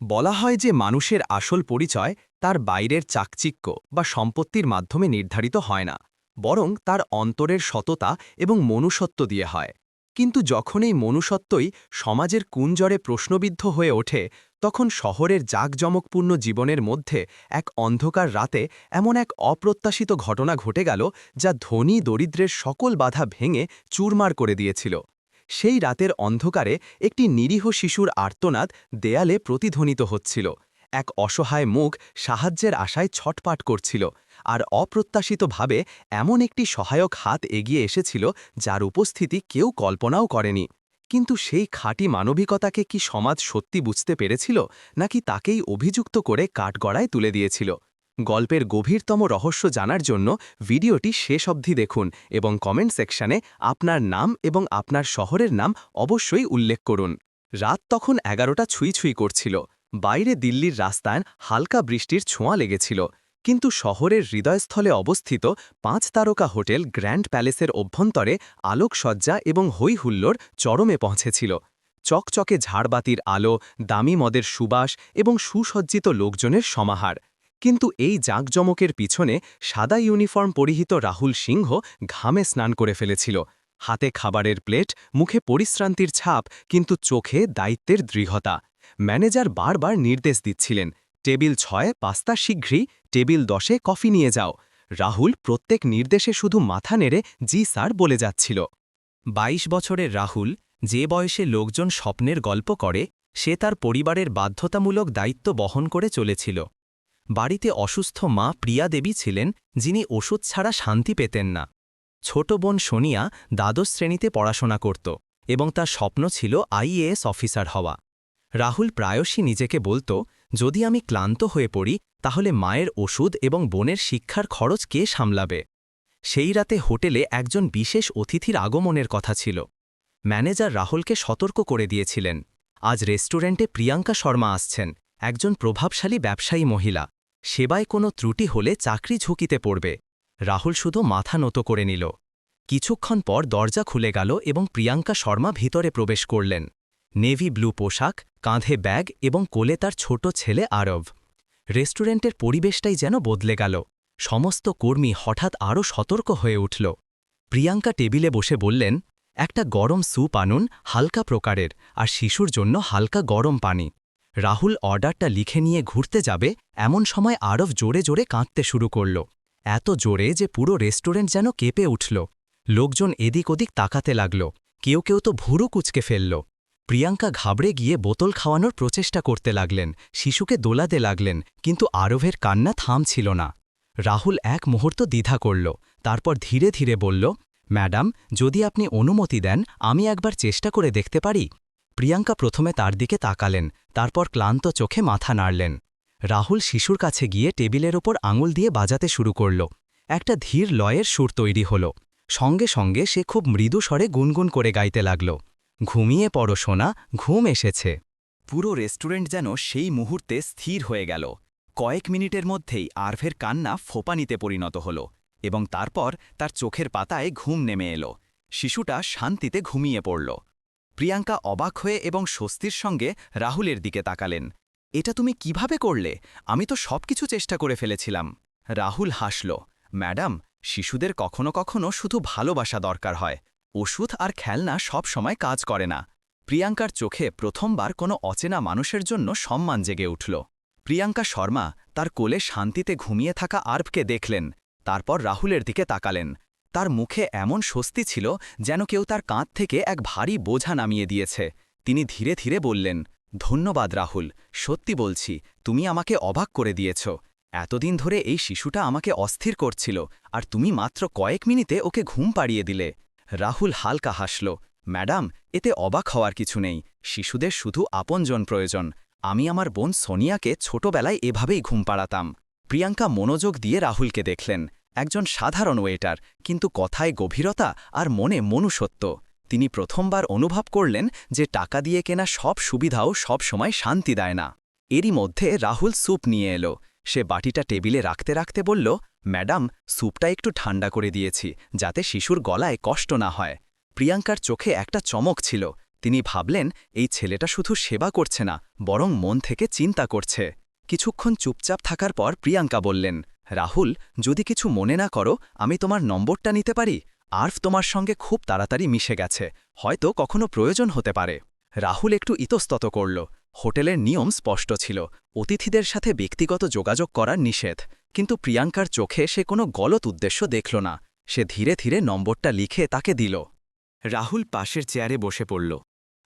বলা হয় যে মানুষের আসল পরিচয় তার বাইরের চাকচিক্য বা সম্পত্তির মাধ্যমে নির্ধারিত হয় না, বরং তার অন্তরের সততা এবং মনুষ্যত্ব দিয়ে হয়। কিন্তু যখন এই মনুষ্যত্বই সমাজের কুঞ্জরে প্রশ্নবিদ্ধ হয়ে ওঠে, তখন শহরের জাঁকজমকপূর্ণ জীবনের মধ্যে এক অন্ধকার রাতে এমন এক অপ্রত্যাশিত ঘটনা ঘটে গেল যা ধনী দরিদ্রের সকল বাধা ভেঙে চুরমার করে দিয়েছিল। সেই রাতের অন্ধকারে একটি নিরীহ শিশুর আর্তনাদ দেয়ালে প্রতিধ্বনিত হচ্ছিল। এক অসহায় মুখ সাহায্যের আশায় ছটপাট করছিল আর অপ্রত্যাশিতভাবে এমন একটি সহায়ক হাত এগিয়ে এসেছিল যার উপস্থিতি কেউ কল্পনাও করেনি। কিন্তু সেই খাঁটি মানবিকতাকে কি সমাজ সত্যি বুঝতে পেরেছিল নাকি তাকেই অভিযুক্ত করে কাঠগড়ায় তুলে দিয়েছিল? গল্পের গভীরতম রহস্য জানার জন্য ভিডিওটি শেষ অবধি দেখুন এবং কমেন্ট সেকশনে আপনার নাম এবং আপনার শহরের নাম অবশ্যই উল্লেখ করুন। রাত তখন এগারোটা ছুঁই ছুঁই করছিল। বাইরে দিল্লির রাস্তায় হালকা বৃষ্টির ছোঁয়া লেগেছিল। কিন্তু শহরের হৃদয়স্থলে অবস্থিত পাঁচ তারকা হোটেল গ্র্যান্ড প্যালেসের অভ্যন্তরে আলোকসজ্জা এবং হৈহুল্লোর চরমে পৌঁছেছিল। চকচকে ঝাড়বাতির আলো, দামি মদের সুবাস এবং সুসজ্জিত লোকজনের সমাহার। কিন্তু এই জাঁকজমকের পিছনে সাদা ইউনিফর্ম পরিহিত রাহুল সিংহ ঘামে স্নান করে ফেলেছিল। হাতে খাবারের প্লেট, মুখে পরিশ্রান্তির ছাপ, কিন্তু চোখে দায়িত্বের দৃঢ়তা। ম্যানেজার বারবার নির্দেশ দিচ্ছিলেন, টেবিল ছয়, পাস্তা শীঘ্রই, টেবিল দশে কফি নিয়ে যাও। রাহুল প্রত্যেক নির্দেশে শুধু মাথা নেড়ে, জি স্যার, বলে যাচ্ছিল। ২২ বছরের রাহুল যে বয়সে লোকজন স্বপ্নের গল্প করে, সে তার পরিবারের বাধ্যতামূলক দায়িত্ব বহন করে চলেছিল। বাড়িতে অসুস্থ মা প্রিয়া দেবী ছিলেন, যিনি ওষুধ ছাড়া শান্তি পেতেন না। ছোট বোন সোনিয়া দ্বাদশ শ্রেণীতে পড়াশোনা করত এবং তার স্বপ্ন ছিল আইএএস অফিসার হওয়া। রাহুল প্রায়শই নিজেকে বলতো, যদি আমি ক্লান্ত হয়ে পড়ি, তাহলে মায়ের ওষুধ এবং বোনের শিক্ষার খরচ কে সামলাবে? সেই রাতে হোটেলে একজন বিশেষ অতিথির আগমনের কথা ছিল। ম্যানেজার রাহুলকে সতর্ক করে দিয়েছিলেন। আজ রেস্টুরেন্টে প্রিয়াঙ্কা শর্মা আসছেন, একজন প্রভাবশালী ব্যবসায়ী মহিলা। সেবায় কোনো ত্রুটি হলে চাকরি ঝুঁকিতে পড়বে। রাহুল শুধু মাথা নত করে নিল। কিছুক্ষণ পর দরজা খুলে গেল এবং প্রিয়াঙ্কা শর্মা ভিতরে প্রবেশ করলেন। নেভি ব্লু পোশাক, কাঁধে ব্যাগ এবং কোলে তার ছোট ছেলে আরব। রেস্টুরেন্টের পরিবেশটাই যেন বদলে গেল। সমস্ত কর্মী হঠাৎ আরও সতর্ক হয়ে উঠল। প্রিয়াঙ্কা টেবিলে বসে বললেন, একটা গরম স্যুপ আনুন, হালকা প্রকারের, আর শিশুর জন্য হালকা গরম পানি। রাহুল অর্ডারটা লিখে নিয়ে ঘুরতে যাবে, এমন সময় আরব জোরে জোরে কাঁদতে শুরু করল। এত জোরে যে পুরো রেস্টুরেন্ট যেন কেঁপে উঠল। লোকজন এদিক ওদিক তাকাতে লাগল। কেউ কেউ তো ভুরু কুচকে ফেলল। প্রিয়াঙ্কা ঘাবড়ে গিয়ে বোতল খাওয়ানোর প্রচেষ্টা করতে লাগলেন, শিশুকে দোলাতে লাগলেন, কিন্তু আরবের কান্না থামছিল না। রাহুল এক মুহূর্ত দ্বিধা করল, তারপর ধীরে ধীরে বলল, ম্যাডাম, যদি আপনি অনুমতি দেন, আমি একবার চেষ্টা করে দেখতে পারি? প্রিয়াঙ্কা প্রথমে তার দিকে তাকালেন, তারপর ক্লান্ত চোখে মাথা নাড়লেন। রাহুল শিশুর কাছে গিয়ে টেবিলের ওপর আঙুল দিয়ে বাজাতে শুরু করল। একটা ধীর লয়ের সুর তৈরি হল। সঙ্গে সঙ্গে সে খুব মৃদু স্বরে গুনগুন করে গাইতে লাগল। ঘুমিয়ে পড়ো, সোনা, ঘুম এসেছে। পুরো রেস্টুরেন্ট যেন সেই মুহূর্তে স্থির হয়ে গেল। কয়েক মিনিটের মধ্যেই আরভের কান্না ফোপানিতে পরিণত হল এবং তারপর তার চোখের পাতায় ঘুম নেমে এলো। শিশুটা শান্তিতে ঘুমিয়ে পড়ল। প্রিয়াঙ্কা অবাক হয়ে এবং স্বস্তির সঙ্গে রাহুলের দিকে তাকালেন। এটা তুমি কীভাবে করলে? আমি তো সবকিছু চেষ্টা করে ফেলেছিলাম। রাহুল হাসল। ম্যাডাম, শিশুদের কখনো কখনো শুধু ভালোবাসা দরকার হয়। ওষুধ আর খেলনা সব সময় কাজ করে না। প্রিয়াঙ্কার চোখে প্রথমবার কোনো অচেনা মানুষের জন্য সম্মান জেগে উঠল। প্রিয়াঙ্কা শর্মা তার কোলে শান্তিতে ঘুমিয়ে থাকা আর্ভকে দেখলেন। তারপর রাহুলের দিকে তাকালেন। তার মুখে এমন স্বস্তি ছিল যেন কেউ তার কাঁধ থেকে এক ভারী বোঝা নামিয়ে দিয়েছে। তিনি ধীরে ধীরে বললেন, ধন্যবাদ রাহুল, সত্যি বলছি, তুমি আমাকে অবাক করে দিয়েছ। এতদিন ধরে এই শিশুটা আমাকে অস্থির করছিল, আর তুমি মাত্র কয়েক মিনিটে ওকে ঘুম পাড়িয়ে দিলে। রাহুল হালকা হাসল, ম্যাডাম, এতে অবাক হওয়ার কিছু নেই, শিশুদের শুধু আপনজন প্রয়োজন। আমি আমার বোন সোনিয়াকে ছোটবেলায় এভাবেই ঘুম পাড়াতাম। প্রিয়াঙ্কা মনোযোগ দিয়ে রাহুলকে দেখলেন একজন সাধারণ ওয়েটার, কিন্তু কথায় গভীরতা আর মনে মনুষ্যত্ব। তিনি প্রথমবার অনুভব করলেন যে টাকা দিয়ে কেনা সব সুবিধাও সব সময় শান্তি দেয় না। এরই মধ্যে রাহুল স্যুপ নিয়ে এলো। সে বাটিটা টেবিলে রাখতে রাখতে বলল, ম্যাডাম, স্যুপটা একটু ঠান্ডা করে দিয়েছি, যাতে শিশুর গলায় কষ্ট না হয়। প্রিয়াঙ্কার চোখে একটা চমক ছিল। তিনি ভাবলেন, এই ছেলেটা শুধু সেবা করছে না, বরং মন থেকে চিন্তা করছে। কিছুক্ষণ চুপচাপ থাকার পর প্রিয়াঙ্কা বললেন রাহুল, যদি কিছু মনে না করো, আমি তোমার নম্বরটা নিতে পারি? আর্ফ তোমার সঙ্গে খুব তাড়াতাড়ি মিশে গেছে। হয়তো কখনো প্রয়োজন হতে পারে। রাহুল একটু ইতস্তত করল। হোটেলের নিয়ম স্পষ্ট ছিল। অতিথিদের সাথে ব্যক্তিগত যোগাযোগ করার নিষেধ। কিন্তু প্রিয়াঙ্কার চোখে সে কোনো গলত উদ্দেশ্য দেখল না। সে ধীরে ধীরে নম্বরটা লিখে তাকে দিল। রাহুল পাশের চেয়ারে বসে পড়ল।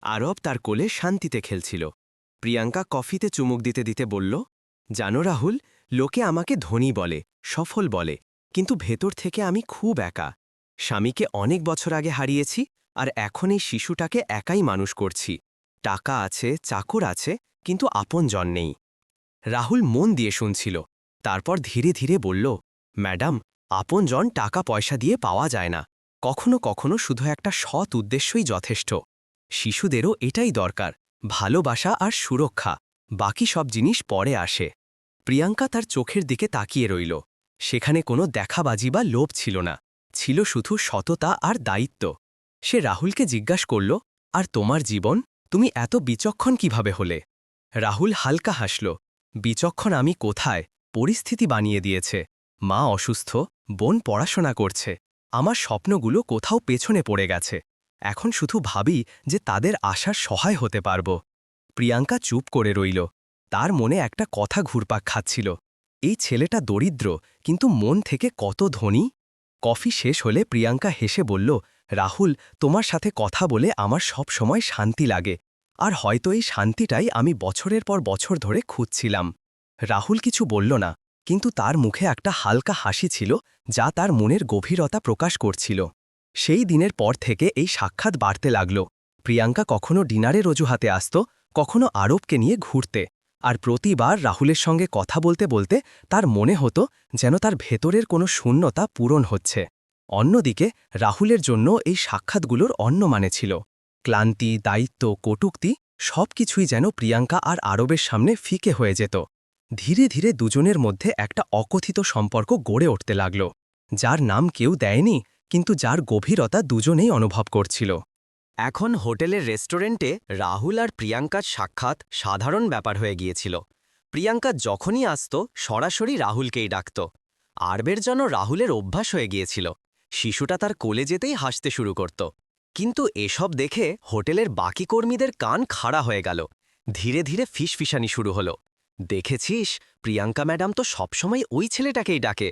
আরব তার কোলে শান্তিতে খেলছিল। প্রিয়াঙ্কা কফিতে চুমুক দিতে দিতে বলল, জানো রাহুল লোকে আমাকে ধনী বলে, সফল বলে, কিন্তু ভেতর থেকে আমি খুব একা। স্বামীকে অনেক বছর আগে হারিয়েছি, আর এখন এই শিশুটাকে একাই মানুষ করছি। টাকা আছে, চাকর আছে, কিন্তু আপন জন নেই। রাহুল মন দিয়ে শুনছিল, তারপর ধীরে ধীরে বলল, ম্যাডাম আপন জন টাকা পয়সা দিয়ে পাওয়া যায় না। কখনো কখনো শুধু একটা সৎ উদ্দেশ্যই যথেষ্ট। শিশুদেরও এটাই দরকার, ভালোবাসা আর সুরক্ষা। বাকি সব জিনিস পরে আসে। প্রিয়াঙ্কা তার চোখের দিকে তাকিয়ে রইল। সেখানে কোনো দেখাবাজি বা লোভ ছিল না। ছিল শুধু সততা আর দায়িত্ব। সে রাহুলকে জিজ্ঞাসা করল, আর তোমার জীবন? তুমি এত বিচক্ষণ কীভাবে হলে? রাহুল হালকা হাসল, বিচক্ষণ আমি কোথায়? পরিস্থিতি বানিয়ে দিয়েছে। মা অসুস্থ, বোন পড়াশোনা করছে। আমার স্বপ্নগুলো কোথাও পেছনে পড়ে গেছে। এখন শুধু ভাবি যে তাদের আশার সহায় হতে পারব। প্রিয়াঙ্কা চুপ করে রইল। তার মনে একটা কথা ঘুরপাক খাচ্ছিল। এই ছেলেটা দরিদ্র, কিন্তু মন থেকে কত ধনী? কফি শেষ হলে প্রিয়াঙ্কা হেসে বলল, রাহুল, তোমার সাথে কথা বলে আমার সব সময় শান্তি লাগে। আর হয়তো এই শান্তিটাই আমি বছরের পর বছর ধরে খুঁজছিলাম রাহুল কিছু বলল না, কিন্তু তার মুখে একটা হালকা হাসি ছিল, যা তার মনের গভীরতা প্রকাশ করছিল। সেই দিনের পর থেকে এই সাক্ষাৎ বাড়তে লাগল। প্রিয়াঙ্কা কখনো ডিনারের অজুহাতে আসত, কখনো আরবকে নিয়ে ঘুরতে। আর প্রতিবার রাহুলের সঙ্গে কথা বলতে বলতে তার মনে হতো যেন তার ভেতরের কোনো শূন্যতা পূরণ হচ্ছে। অন্যদিকে রাহুলের জন্য এই সাক্ষাৎগুলোর অন্য মানে ছিল। ক্লান্তি, দায়িত্ব, কটুক্তি সব কিছুই যেন প্রিয়াঙ্কা আর আরবের সামনে ফিকে হয়ে যেত। ধীরে ধীরে দুজনের মধ্যে একটা অকথিত সম্পর্ক গড়ে উঠতে লাগল। যার নাম কেউ দেয়নি, কিন্তু যার গভীরতা দুজনেই অনুভব করছিল। এখন হোটেলের রেস্টুরেন্টে রাহুল আর প্রিয়াঙ্কার সাক্ষাৎ সাধারণ ব্যাপার হয়ে গিয়েছিল। প্রিয়াঙ্কা যখনই আসত, সরাসরি রাহুলকেই ডাকত। আরবের যেন রাহুলের অভ্যাস হয়ে গিয়েছিল। শিশুটা তার কোলে যেতেই হাসতে শুরু করত। কিন্তু এসব দেখে হোটেলের বাকি কর্মীদের কান খাড়া হয়ে গেল। ধীরে ধীরে ফিসফিসানি শুরু হলো। দেখেছিস? প্রিয়াঙ্কা ম্যাডাম তো সবসময় ওই ছেলেটাকেই ডাকে।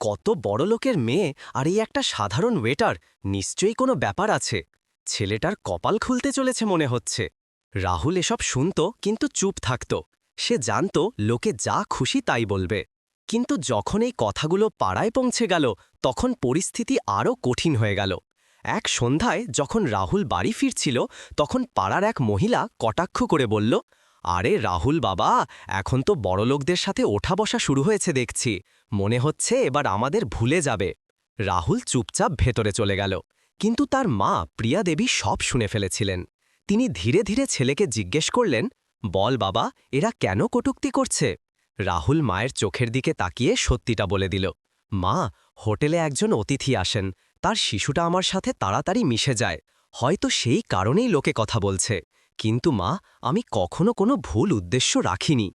কত বড় লোকের মেয়ে আর এই একটা সাধারণ ওয়েটার, নিশ্চয়ই কোনো ব্যাপার আছে? ছেলেটার কপাল খুলতে চলেছে মনে হচ্ছে। রাহুল এসব শুনত, কিন্তু চুপ থাকত। সে জানত, লোকে যা খুশি তাই বলবে। কিন্তু যখন এই কথাগুলো পাড়ায় পৌঁছে গেল, তখন পরিস্থিতি আরও কঠিন হয়ে গেল। এক সন্ধ্যায় যখন রাহুল বাড়ি ফিরছিল, তখন পাড়ার এক মহিলা কটাক্ষ করে বলল, আরে রাহুল বাবা, এখন তো বড়লোকদের সাথে ওঠা বসা শুরু হয়েছে দেখছি। মনে হচ্ছে এবার আমাদের ভুলে যাবে। রাহুল চুপচাপ ভেতরে চলে গেল। কিন্তু তার মা প্রিয়া দেবী সব শুনে ফেলেছিলেন। তিনি ধীরে ধীরে ছেলেকে জিজ্ঞেস করলেন, বল বাবা, এরা কেন কটুক্তি করছে? রাহুল মায়ের চোখের দিকে তাকিয়ে সত্যিটা বলে দিল, মা, হোটেলে একজন অতিথি আসেন। তার শিশুটা আমার সাথে তাড়াতাড়ি মিশে যায়। হয়তো সেই কারণেই লোকে কথা বলছে। কিন্তু মা, আমি কখনো কোনো ভুল উদ্দেশ্য রাখিনি।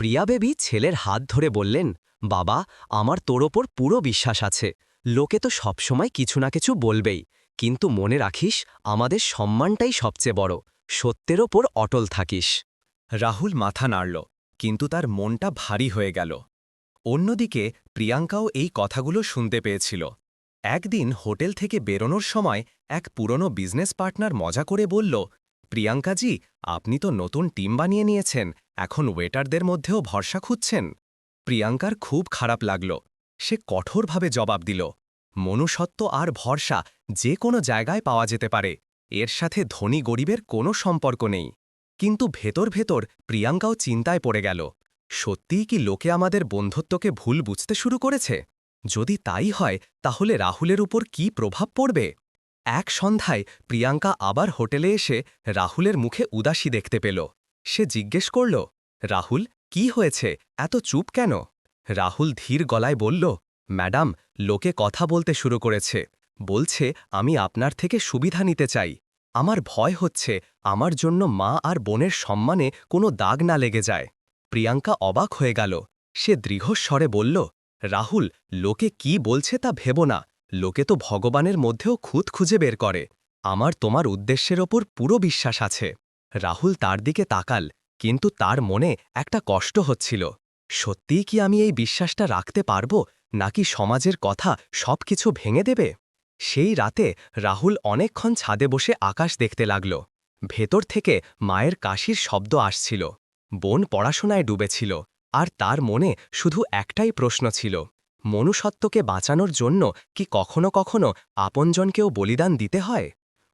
প্রিয়া বেবি ছেলের হাত ধরে বললেন, বাবা, আমার তোর ওপর পুরো বিশ্বাস আছে। লোকে তো সবসময় কিছু না কিছু বলবেই। কিন্তু মনে রাখিস, আমাদের সম্মানটাই সবচেয়ে বড়। সত্যের ওপর অটল থাকিস। রাহুল মাথা নাড়ল, কিন্তু তার মনটা ভারী হয়ে গেল। অন্যদিকে, প্রিয়াঙ্কাও এই কথাগুলো শুনতে পেয়েছিল। একদিন হোটেল থেকে বেরোনোর সময় এক পুরনো বিজনেস পার্টনার মজা করে বলল, প্রিয়াঙ্কাজি, আপনি তো নতুন টিম বানিয়ে নিয়েছেন, এখন ওয়েটারদের মধ্যেও ভরসা খুঁজছেন? প্রিয়াঙ্কার খুব খারাপ লাগল। সে কঠোরভাবে জবাব দিল মনুষ্যত্ব আর ভরসা যে কোনো জায়গায় পাওয়া যেতে পারে। এর সাথে ধনী গরিবের কোনো সম্পর্ক নেই। কিন্তু ভেতর ভেতর প্রিয়াঙ্কাও চিন্তায় পড়ে গেল, সত্যিই কি লোকে আমাদের বন্ধুত্বকে ভুল বুঝতে শুরু করেছে? যদি তাই হয়, তাহলে রাহুলের উপর কি প্রভাব পড়বে? এক সন্ধ্যায় প্রিয়াঙ্কা আবার হোটেলে এসে রাহুলের মুখে উদাসী দেখতে পেল। সে জিজ্ঞেস করল, রাহুল, কি হয়েছে? এত চুপ কেন? রাহুল ধীর গলায় বলল ম্যাডাম, লোকে কথা বলতে শুরু করেছে। বলছে, আমি আপনার থেকে সুবিধা নিতে চাই। আমার ভয় হচ্ছে, আমার জন্য মা আর বোনের সম্মানে কোনো দাগ না লেগে যায় প্রিয়াঙ্কা অবাক হয়ে গেল। সে দৃঢ়স্বরে বলল, রাহুল, লোকে কি বলছে তা ভেব না। লোকে তো ভগবানের মধ্যেও খুঁত খুঁজে বের করে। আমার তোমার উদ্দেশ্যের ওপর পুরো বিশ্বাস আছে। রাহুল তার দিকে তাকাল, কিন্তু তার মনে একটা কষ্ট হচ্ছিল। সত্যিই কি আমি এই বিশ্বাসটা রাখতে পারব? নাকি সমাজের কথা সব কিছু ভেঙে দেবে? সেই রাতে রাহুল অনেকক্ষণ ছাদে বসে আকাশ দেখতে লাগল। ভেতর থেকে মায়ের কাশির শব্দ আসছিল। বোন পড়াশোনায় ডুবেছিল, আর তার মনে শুধু একটাই প্রশ্ন ছিল, মনুষ্যত্বকে বাঁচানোর জন্য কি কখনো কখনো আপনজনকেও বলিদান দিতে হয়?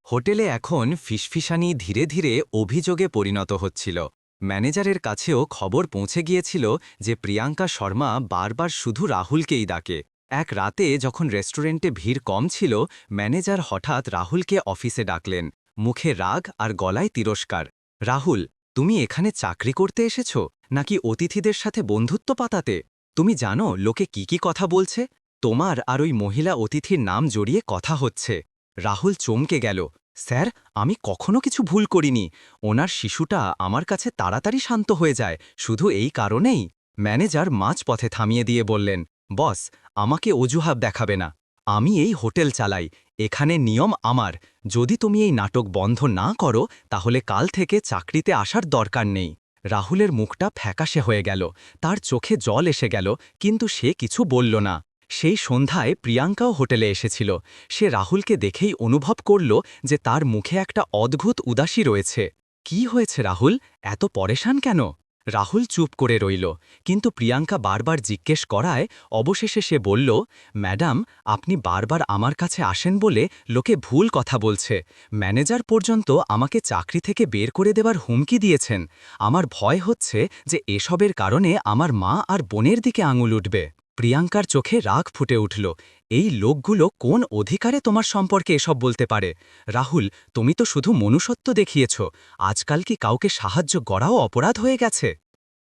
হোটেলে এখন ফিসফিসানি ধীরে ধীরে অভিযোগে পরিণত হচ্ছিল। ম্যানেজারের কাছেও খবর পৌঁছে গিয়েছিল যে প্রিয়াঙ্কা শর্মা বারবার শুধু রাহুলকেই ডাকে। এক রাতে যখন রেস্টুরেন্টে ভিড় কম ছিল, ম্যানেজার হঠাৎ রাহুলকে অফিসে ডাকলেন। মুখে রাগ আর গলায় তিরস্কার। রাহুল, তুমি এখানে চাকরি করতে এসেছ? নাকি অতিথিদের সাথে বন্ধুত্ব পাতাতে? তুমি জানো লোকে কি কি কথা বলছে? তোমার আর ওই মহিলা অতিথির নাম জড়িয়ে কথা হচ্ছে রাহুল চমকে গেল। স্যার, আমি কখনো কিছু ভুল করিনি। ওনার শিশুটা আমার কাছে তাড়াতাড়ি শান্ত হয়ে যায়। শুধু এই কারণেই ম্যানেজার মাঝপথে থামিয়ে দিয়ে বললেন, বস, আমাকে অজুহাব দেখাবে না। আমি এই হোটেল চালাই। এখানে নিয়ম আমার। যদি তুমি এই নাটক বন্ধ না করো, তাহলে কাল থেকে চাকরিতে আসার দরকার নেই। রাহুলের মুখটা ফ্যাকাশে হয়ে গেল। তার চোখে জল এসে গেল, কিন্তু সে কিছু বলল না। সেই সন্ধ্যায় প্রিয়াঙ্কাও হোটেলে এসেছিল। সে রাহুলকে দেখেই অনুভব করল যে তার মুখে একটা অদ্ভুত উদাসী রয়েছে। কি হয়েছে রাহুল? এত পরেশান কেন? রাহুল চুপ করে রইল, কিন্তু প্রিয়াঙ্কা বারবার জিজ্ঞেস করায় অবশেষে সে বলল, ম্যাডাম, আপনি বারবার আমার কাছে আসেন বলে লোকে ভুল কথা বলছে। ম্যানেজার পর্যন্ত আমাকে চাকরি থেকে বের করে দেবার হুমকি দিয়েছেন। আমার ভয় হচ্ছে যে এসবের কারণে আমার মা আর বোনের দিকে আঙুল উঠবে। প্রিয়াঙ্কার চোখে রাগ ফুটে উঠল। এই লোকগুলো কোন অধিকারে তোমার সম্পর্কে এসব বলতে পারে? রাহুল, তুমি তো শুধু মনুষ্যত্ব দেখিয়েছ। আজকাল কি কাউকে সাহায্য করাও অপরাধ হয়ে গেছে?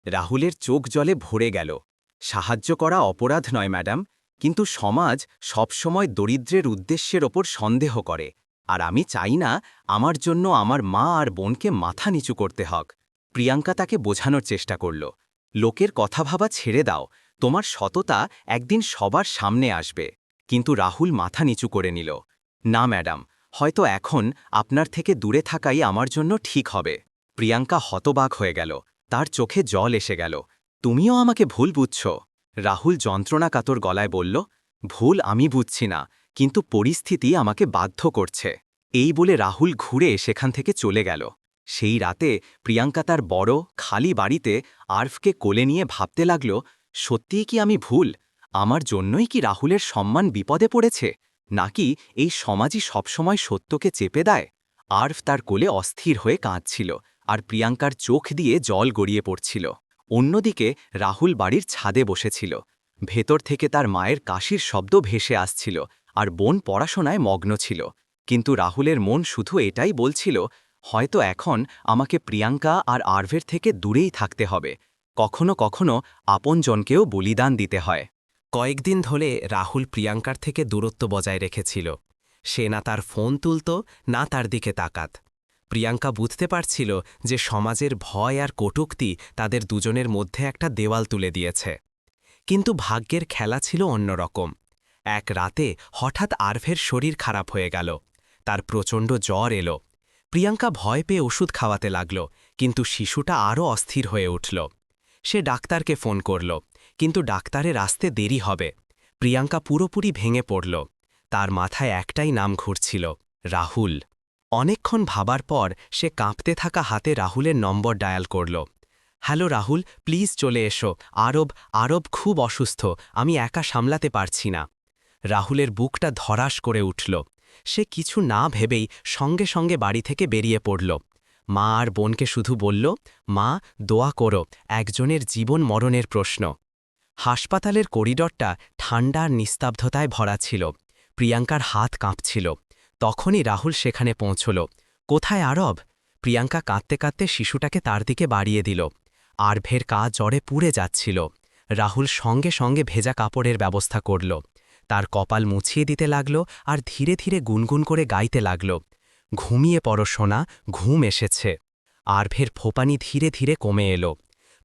রাহুলের চোখ জলে ভরে গেল। সাহায্য করা অপরাধ নয়, ম্যাডাম। কিন্তু সমাজ সবসময় দরিদ্রের উদ্দেশ্যের ওপর সন্দেহ করে। আর আমি চাই না আমার জন্য আমার মা আর বোনকে মাথা নিচু করতে হক। প্রিয়াঙ্কা তাকে বোঝানোর চেষ্টা করল। লোকের কথা ভাবা ছেড়ে দাও। তোমার সততা একদিন সবার সামনে আসবে। কিন্তু রাহুল মাথা নিচু করে নিল, না, ম্যাডাম, হয়তো এখন আপনার থেকে দূরে থাকাই আমার জন্য ঠিক হবে। প্রিয়াঙ্কা হতবাক হয়ে গেল, তার চোখে জল এসে গেল, তুমিও আমাকে ভুল বুঝছ। রাহুল যন্ত্রণাকাতর গলায় বলল, ভুল আমি বুঝছি না, কিন্তু পরিস্থিতি আমাকে বাধ্য করছে। এই বলে রাহুল ঘুরে সেখান থেকে চলে গেল। সেই রাতে প্রিয়াঙ্কা তার বড়, খালি বাড়িতে আর্ফকে কোলে নিয়ে ভাবতে লাগল সত্যিই কি আমি ভুল? আমার জন্যই কি রাহুলের সম্মান বিপদে পড়েছে? নাকি এই সমাজই সবসময় সত্যকে চেপে দেয়? আর্ফ তার কোলে অস্থির হয়ে কাঁদছিল আর প্রিয়াঙ্কার চোখ দিয়ে জল গড়িয়ে পড়ছিল। অন্যদিকে রাহুল বাড়ির ছাদে বসেছিল। ভেতর থেকে তার মায়ের কাশির শব্দ ভেসে আসছিল আর বোন পড়াশোনায় মগ্ন ছিল। কিন্তু রাহুলের মন শুধু এটাই বলছিল, হয়তো এখন আমাকে প্রিয়াঙ্কা আর আর্ভের থেকে দূরেই থাকতে হবে। কখনো কখনো আপনজনকেও বলিদান দিতে হয়। কয়েকদিন ধরে রাহুল প্রিয়াঙ্কার থেকে দূরত্ব বজায় রেখেছিল। সে না তার ফোন তুলত, না তার দিকে তাকাত। প্রিয়াঙ্কা বুঝতে পারছিল যে সমাজের ভয় আর কটুক্তি তাদের দুজনের মধ্যে একটা দেওয়াল তুলে দিয়েছে। কিন্তু ভাগ্যের খেলা ছিল অন্যরকম। এক রাতে হঠাৎ আর্ভের শরীর খারাপ হয়ে গেল। তার প্রচণ্ড জ্বর এলো। প্রিয়াঙ্কা ভয় পেয়ে ওষুধ খাওয়াতে লাগল, কিন্তু শিশুটা আরও অস্থির হয়ে উঠল। সে ডাক্তারকে ফোন করল, কিন্তু ডাক্তারের আসতে দেরি হবে। প্রিয়াঙ্কা পুরোপুরি ভেঙে পড়ল। তার মাথায় একটাই নাম ঘুরছিল, রাহুল। অনেকক্ষণ ভাবার পর সে কাঁপতে থাকা হাতে রাহুলের নম্বর ডায়াল করল। হ্যালো রাহুল, প্লিজ চলে এসো। আরব আরব খুব অসুস্থ, আমি একা সামলাতে পারছি না। রাহুলের বুকটা ধরাস করে উঠল। সে কিছু না ভেবেই সঙ্গে সঙ্গে বাড়ি থেকে বেরিয়ে পড়ল। মা আর বোনকে শুধু বলল, মা, দোয়া করো, একজনের জীবন মরণের প্রশ্ন। হাসপাতালের করিডরটা ঠান্ডা আর নিস্তব্ধতায় ভরা ছিল। প্রিয়াঙ্কার হাত কাঁপছিল। তখনই রাহুল সেখানে পৌঁছল। কোথায় আরব? প্রিয়াঙ্কা কাঁদতে কাঁদতে শিশুটাকে তার দিকে বাড়িয়ে দিল। আরভের কা জ্বরে পুড়ে যাচ্ছিল। রাহুল সঙ্গে সঙ্গে ভেজা কাপড়ের ব্যবস্থা করল। তার কপাল মুছিয়ে দিতে লাগল আর ধীরে ধীরে গুনগুন করে গাইতে লাগল। ঘুমিয়ে পড়ো সোনা, ঘুম এসেছে। আরভের ফোপানি ধীরে ধীরে কমে এলো।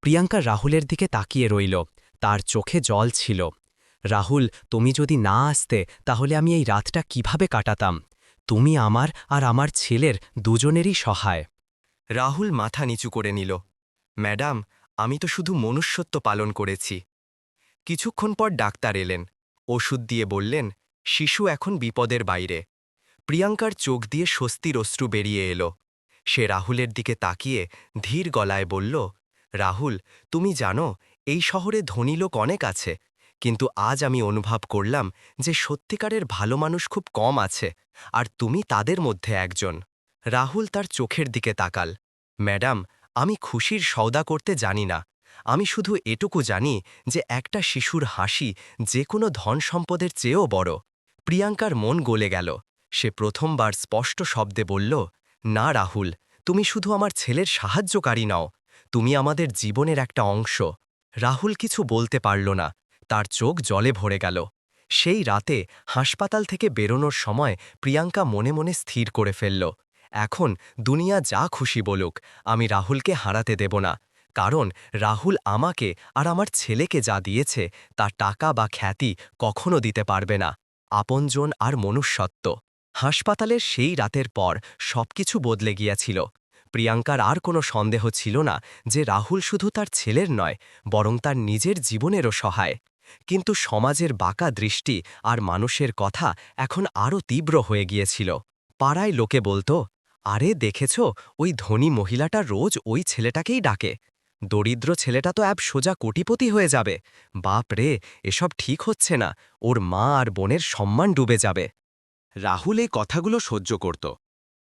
প্রিয়াঙ্কা রাহুলের দিকে তাকিয়ে রইল। তার চোখে জল ছিল। রাহুল, তুমি যদি না আসতে, তাহলে আমি এই রাতটা কীভাবে কাটাতাম? তুমি আমার আর আমার ছেলের দুজনেরই সহায়। রাহুল মাথা নিচু করে নিল। ম্যাডাম, আমি তো শুধু মনুষ্যত্ব পালন করেছি। কিছুক্ষণ পর ডাক্তার এলেন। ওষুধ দিয়ে বললেন, শিশু এখন বিপদের বাইরে। প্রিয়াঙ্কার চোখ দিয়ে স্বস্তির অশ্রু বেরিয়ে এলো। সে রাহুলের দিকে তাকিয়ে ধীর গলায় বলল, রাহুল, তুমি জানো, এই শহরে ধনী লোক অনেক আছে, কিন্তু আজ আমি অনুভব করলাম যে সত্যিকারের ভালো মানুষ খুব কম আছে, আর তুমি তাদের মধ্যে একজন। রাহুল তার চোখের দিকে তাকাল, ম্যাডাম, আমি খুশির সওদা করতে জানি না। আমি শুধু এটুকু জানি যে একটা শিশুর হাসি যে কোনো ধন সম্পদের চেয়েও বড়। প্রিয়াঙ্কার মন গলে গেল। সে প্রথমবার স্পষ্ট শব্দে বলল, না, রাহুল, তুমি শুধু আমার ছেলের সাহায্যকারী নাও, তুমি আমাদের জীবনের একটা অংশ। রাহুল কিছু বলতে পারল না, তার চোখ জলে ভরে গেল। সেই রাতে হাসপাতাল থেকে বেরোনোর সময় প্রিয়াঙ্কা মনে মনে স্থির করে ফেলল, এখন দুনিয়া যা খুশি বলুক, আমি রাহুলকে হারাতে দেব না, কারণ রাহুল আমাকে আর আমার ছেলেকে যা দিয়েছে তা টাকা বা খ্যাতি কখনো দিতে পারবে না। আপনজন আর মনুষ্যত্ব। হাসপাতালের সেই রাতের পর সবকিছু বদলে গিয়াছিল। প্রিয়াঙ্কার আর কোনো সন্দেহ ছিল না যে রাহুল শুধু তার ছেলের নয়, বরং তার নিজের জীবনেরও সহায়। কিন্তু সমাজের বাঁকা দৃষ্টি আর মানুষের কথা এখন আরও তীব্র হয়ে গিয়েছিল। পাড়ায় লোকে বলতো, আরে দেখেছ, ওই ধনী মহিলাটা রোজ ওই ছেলেটাকেই ডাকে। দরিদ্র ছেলেটা তো অ্যাব সোজা কোটিপতি হয়ে যাবে। বাপ রে, এসব ঠিক হচ্ছে না। ওর মা আর বোনের সম্মান ডুবে যাবে। রাহুল এই কথাগুলো সহ্য করত,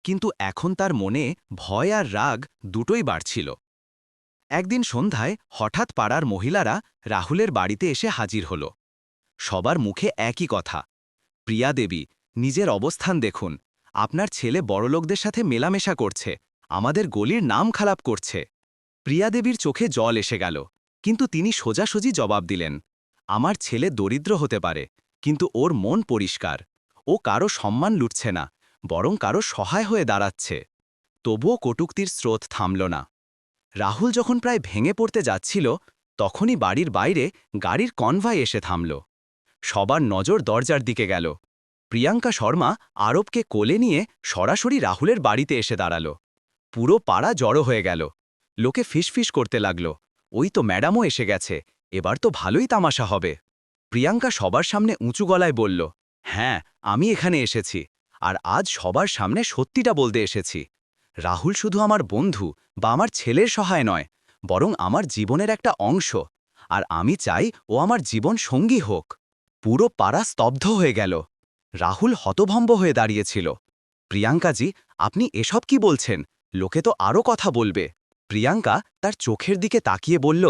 কিন্তু এখন তার মনে ভয় আর রাগ দুটোই বাড়ছিল। একদিন সন্ধ্যায় হঠাৎ পাড়ার মহিলারা রাহুলের বাড়িতে এসে হাজির হল। সবার মুখে একই কথা, প্রিয়া দেবী, নিজের অবস্থান দেখুন। আপনার ছেলে বড়লোকদের সাথে মেলামেশা করছে, আমাদের গলির নাম খারাপ করছে। প্রিয়া দেবীর চোখে জল এসে গেল, কিন্তু তিনি সোজাসুজি জবাব দিলেন, আমার ছেলে দরিদ্র হতে পারে, কিন্তু ওর মন পরিষ্কার। ও কারও সম্মান লুটছে না, বরং কারও সহায় হয়ে দাঁড়াচ্ছে। তবুও কটুক্তির স্রোত থামল না। রাহুল যখন প্রায় ভেঙে পড়তে যাচ্ছিল, তখনই বাড়ির বাইরে গাড়ির কনভাই এসে থামল। সবার নজর দরজার দিকে গেল। প্রিয়াঙ্কা শর্মা আরবকে কোলে নিয়ে সরাসরি রাহুলের বাড়িতে এসে দাঁড়াল। পুরো পাড়া জড়ো হয়ে গেল। লোকে ফিসফিস করতে লাগল। ওই তো ম্যাডামও এসে গেছে, এবার তো ভালোই তামাশা হবে। প্রিয়াঙ্কা সবার সামনে উঁচু গলায় বলল হ্যাঁ আমি এখানে এসেছি। আর আজ সবার সামনে সত্যিটা বলতে এসেছি। রাহুল শুধু আমার বন্ধু বা আমার ছেলের সহায় নয়, বরং আমার জীবনের একটা অংশ। আর আমি চাই ও আমার জীবন সঙ্গী হোক। পুরো পাড়া স্তব্ধ হয়ে গেল। রাহুল হতভম্ব হয়ে দাঁড়িয়েছিল। প্রিয়াঙ্কাজি আপনি এসব কি বলছেন? লোকে তো আরও কথা বলবে। প্রিয়াঙ্কা তার চোখের দিকে তাকিয়ে বলল,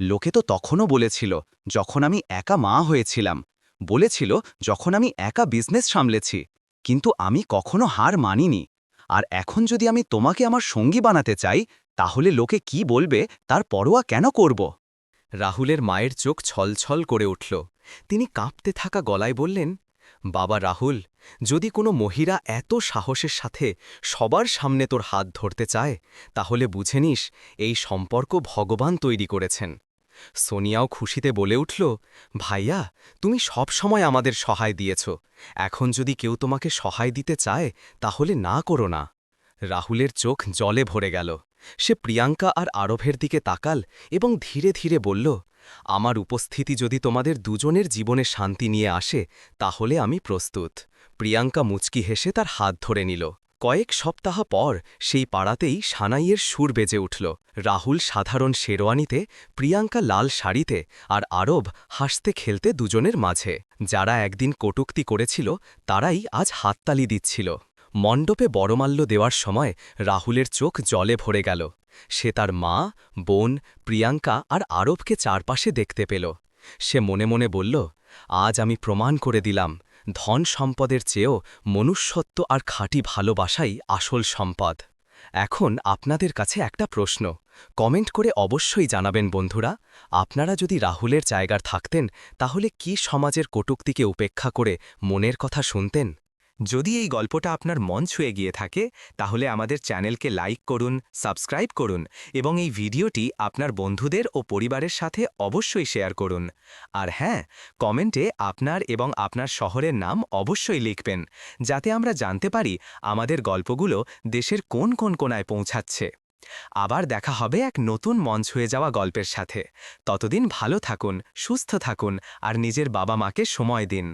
লোকে তো তখনও বলেছিল, যখন আমি একা মা হয়েছিলাম। বলেছিল যখন আমি একা বিজনেস সামলেছি, কিন্তু আমি কখনো হার মানিনি। আর এখন যদি আমি তোমাকে আমার সঙ্গী বানাতে চাই, তাহলে লোকে কি বলবে, তার পরোয়া কেন করব? রাহুলের মায়ের চোখ ছলছল করে উঠল। তিনি কাঁপতে থাকা গলায় বললেন, বাবা রাহুল, যদি কোনো মহিলা এত সাহসের সাথে সবার সামনে তোর হাত ধরতে চায়, তাহলে বুঝে নিস, এই সম্পর্ক ভগবান তৈরি করেছেন। সোনিয়াও খুশিতে বলে উঠল, ভাইয়া, তুমি সব সময় আমাদের সহায় দিয়েছ। এখন যদি কেউ তোমাকে সহায় দিতে চায়, তাহলে না করো না। রাহুলের চোখ জলে ভরে গেল। সে প্রিয়াঙ্কা আর আরবের দিকে তাকাল এবং ধীরে ধীরে বলল, আমার উপস্থিতি যদি তোমাদের দুজনের জীবনে শান্তি নিয়ে আসে, তাহলে আমি প্রস্তুত। প্রিয়াঙ্কা মুচকি হেসে তার হাত ধরে নিল। কয়েক সপ্তাহ পর সেই পাড়াতেই সানাইয়ের সুর বেজে উঠল। রাহুল সাধারণ শেরওয়ানিতে, প্রিয়াঙ্কা লাল শাড়িতে আর আরব হাসতে খেলতে দুজনের মাঝে। যারা একদিন কটুক্তি করেছিল, তারাই আজ হাততালি দিচ্ছিল। মণ্ডপে বড়মাল্য দেওয়ার সময় রাহুলের চোখ জলে ভরে গেল। সে তার মা, বোন, প্রিয়াঙ্কা আর আরবকে চারপাশে দেখতে পেল। সে মনে মনে বলল, আজ আমি প্রমাণ করে দিলাম। ধন সম্পদের চেয়েও মনুষ্যত্ব আর খাঁটি ভালোবাসাই আসল সম্পদ। এখন আপনাদের কাছে একটা প্রশ্ন। কমেন্ট করে অবশ্যই জানাবেন বন্ধুরা। আপনারা যদি রাহুলের জায়গার থাকতেন, তাহলে কি সমাজের কটুক্তিকে উপেক্ষা করে মনের কথা শুনতেন? যদি এই গল্পটা আপনার মন ছুঁয়ে গিয়ে থাকে, তাহলে আমাদের চ্যানেলকে লাইক করুন, সাবস্ক্রাইব করুন এবং এই ভিডিওটি আপনার বন্ধুদের ও পরিবারের সাথে অবশ্যই শেয়ার করুন। আর হ্যাঁ কমেন্টে আপনার এবং আপনার শহরের নাম অবশ্যই লিখবেন, যাতে আমরা জানতে পারি আমাদের গল্পগুলো দেশের কোন কোন কোনায় পৌঁছাচ্ছে। আবার দেখা হবে এক নতুন মঞ্চ হয়ে যাওয়া গল্পের সাথে। ততদিন ভালো থাকুন, সুস্থ থাকুন, আর নিজের বাবা মাকে সময় দিন।